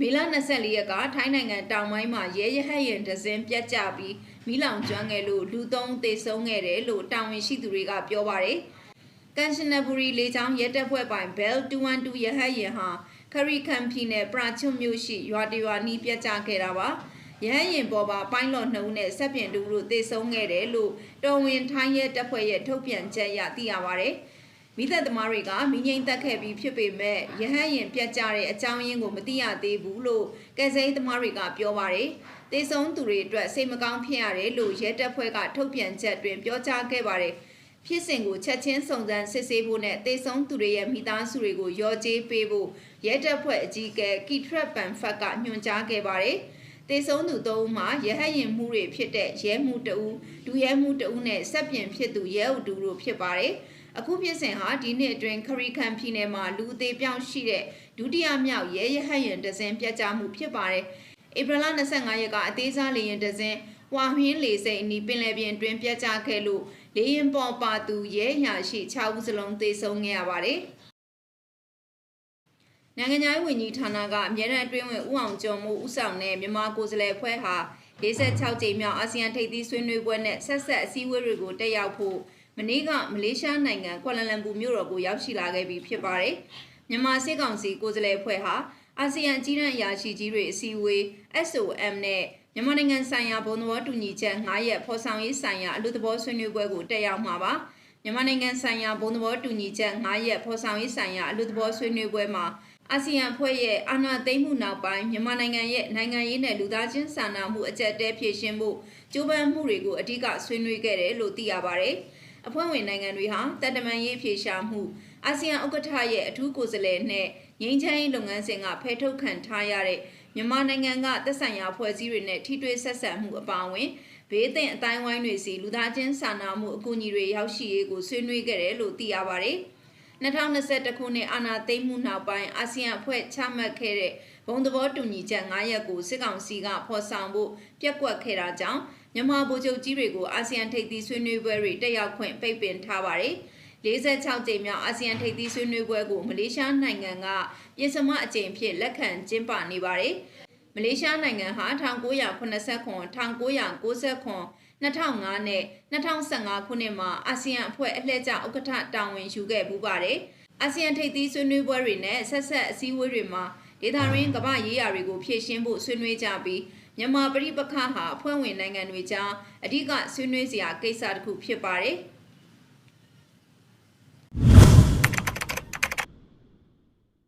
24ရက်ကထိုင်းနိုင်ငံတောင်ပိုင်းမှာရဲရဟတ်ရင်ဒဇင်ပြတ်ကျပြီးမိလောင်ကျွမ်းခဲ့လို့လူသုံးသေဆုံးခဲ့တယ်လို့တာဝန်ရှိသူတွေကပြောပါတယ်။ကန်ရှနဘူရီလေချောင်းရဲတပ်ဖွဲ့ပိုင် Bell 212ရဟတ်ရင်ဟာခရီခန်ပြည်နယ်ပရာချွတ်မြို့ရှိရွာတရွာနီးပြတ်ကျခဲ့တာပါ။ရဟတ်ရင်ပေါ်ပါပိုင်းလော်နှုံးနဲ့ဆက်ပြင်တူတို့သေဆုံးခဲ့တယ်လို့တော်ဝင်ထိုင်းရဲတပ်ဖွဲ့ရဲ့ထုတ်ပြန်ချက်အရသိရပါတယ်။ မိသက်သမားတွေကမိငိမ့်တက်ခဲ့ပြီးဖြစ်ပေမဲ့ရဟန်းရင်ပြတ်ကြတဲ့အကြောင်းရင်းကိုမသိရသေးဘူးလို့ကယ်ဆယ်ရေးသမားတွေကပြောပါတယ်။တေဆုံးသူတွေအတွက်စိတ်မကောင်းဖြစ်ရတယ်လို့ရဲတပ်ဖွဲ့ကထုတ်ပြန်ချက်တွင်ပြောကြားခဲ့ပါတယ်။ဖြစ်စဉ်ကိုချက်ချင်းစုံစမ်းစစ်ဆေးဖို့နဲ့တေဆုံးသူတွေရဲ့မိသားစုတွေကိုရောကြေးပေးဖို့ရဲတပ်ဖွဲ့အကြီးအကဲကီထရက်ပန်ဖက်ကညွှန်ကြားခဲ့ပါတယ်။တေဆုံးသူသုံးဦးမှာရဟတ်ရင်မှုတွေဖြစ်တဲ့ရဲမှုတဦးဒူရဲမှုတဦးနဲ့စက်ပြင်ဖြစ်သူရဲအုပ်တူတို့ဖြစ်ပါတယ်။ အခုဖြစ်စဉ်ဟာဒီနှစ်အတွင်းခရီခန်ပြည်နယ်မှာလူအသေးပြောင်းရှိတဲ့ဒုတိယမြောက်ရဲရဟတ်ရင်ဒဇင်ပြတ်ကျမှုဖြစ်ပါတယ်။ဧပြီလ25ရက်ကအသေးစားလေရင်ဒဇင်ဝါဟင်းလေစိတ်အနီးပင်လယ်ပြင်တွင်ပြတ်ကျခဲ့လို့လေရင်ပေါ်ပါသူရဲရာရှိ6ဦးစလုံးသေဆုံးခဲ့ရပါတယ်။နိုင်ငံခြားရေးဝန်ကြီးဌာနကအမြဲတမ်းအတွင်းဝင်ဦးအောင်ကျော်မိုးဦးဆောင်တဲ့မြန်မာကိုယ်စားလှယ်အဖွဲ့ဟာ46ကြိမ်မြောက်အာဆီယံထိပ်သီးဆွေးနွေးပွဲနဲ့ဆက်ဆက်အစည်းအဝေးတွေကိုတက်ရောက်ဖို့ မနေ့ကမလေးရှားနိုင်ငံကွာလာလမ်ပူမြို့တော်ကိုရောက်ရှိလာခဲ့ပြီဖြစ်ပါတယ်။မြန်မာစစ်ကောင်စီကိုယ်စားလှယ်အဖွဲ့ဟာအာဆီယံကြီးတန်းအရာရှိကြီးတွေအစည်းအဝေး SOM နဲ့မြန်မာနိုင်ငံဆိုင်ရာဘုံသဘောတူညီချက်9ရက်ဖော်ဆောင်ရေးဆိုင်ရာအလို့သဘောဆွေးနွေးပွဲကိုတက်ရောက်မှာပါ။မြန်မာနိုင်ငံဆိုင်ရာဘုံသဘောတူညီချက်9ရက်ဖော်ဆောင်ရေးဆိုင်ရာအလို့သဘောဆွေးနွေးပွဲမှာအာဆီယံအဖွဲ့ရဲ့အာဏာသိမ်းမှုနောက်ပိုင်းမြန်မာနိုင်ငံရဲ့နိုင်ငံရေးနဲ့လူသားချင်းစာနာမှုအကြက်တဲဖြည့်ရှင်းမှုကြိုးပမ်းမှုတွေကိုအဓိကဆွေးနွေးခဲ့တယ်လို့သိရပါတယ်။ အဖွဲ့ဝင်နိုင်ငံတွေဟာတန်တမန်ရေးဖြေရှာမှုအာဆီယံဥက္ကဋ္ဌရဲ့အထူးကိုယ်စားလှယ်နဲ့ငြိမ်းချမ်းရေးလုပ်ငန်းစဉ်ကဖယ်ထုတ်ခံထားရတဲ့မြန်မာနိုင်ငံကသက်ဆိုင်ရာဖွဲ့စည်းတွေနဲ့ထိတွေ့ဆက်ဆံမှုအပါအဝင်ဘေးသင့်အတိုင်းဝိုင်းတွေစီလူသားချင်းစာနာမှုအကူအညီတွေရောက်ရှိရေးကိုဆွေးနွေးခဲ့တယ်လို့သိရပါတယ်။2021ခုနှစ်အာဏာသိမ်းမှုနောက်ပိုင်းအာဆီယံအဖွဲ့ချမှတ်ခဲ့တဲ့ဘုံသဘောတူညီချက်9ရပ်ကိုစစ်ကောင်စီကဖော်ဆောင်ဖို့ပြက်ကွက်ခဲ့တာကြောင့် မြန်မာဗိုလ်ချုပ်ကြီးတွေကိုအာဆီယံထိပ်သီးဆွေးနွေးပွဲတွေတက်ရောက်ခွင့်ပိတ်ပင်ထားပါတယ်။46ကြိမ်မြောက်အာဆီယံထိပ်သီးဆွေးနွေးပွဲကိုမလေးရှားနိုင်ငံကပြင်ဆမအကြိမ်ဖြစ်လက်ခံကျင်းပနေပါတယ်။မလေးရှားနိုင်ငံဟာ1989 1990 2005နဲ့2015ခုနှစ်မှာအာဆီယံအဖွဲ့အလှည့်ကျဥက္ကဋ္ဌတာဝန်ယူခဲ့ပူးပါတယ်။အာဆီယံထိပ်သီးဆွေးနွေးပွဲတွေနဲ့ဆက်ဆက်အစည်းအဝေးတွေမှာ ဒေသရင်းကမ္ဘာရေးရာတွေကိုဖြည့်ရှင်းဖို့ဆွေးနွေးကြပြီးမြန်မာပြည်ပခါဟာအဖွဲ့ဝင်နိုင်ငံတွေကြားအဓိကဆွေးနွေးစရာကိစ္စတစ်ခုဖြစ်ပါတယ်။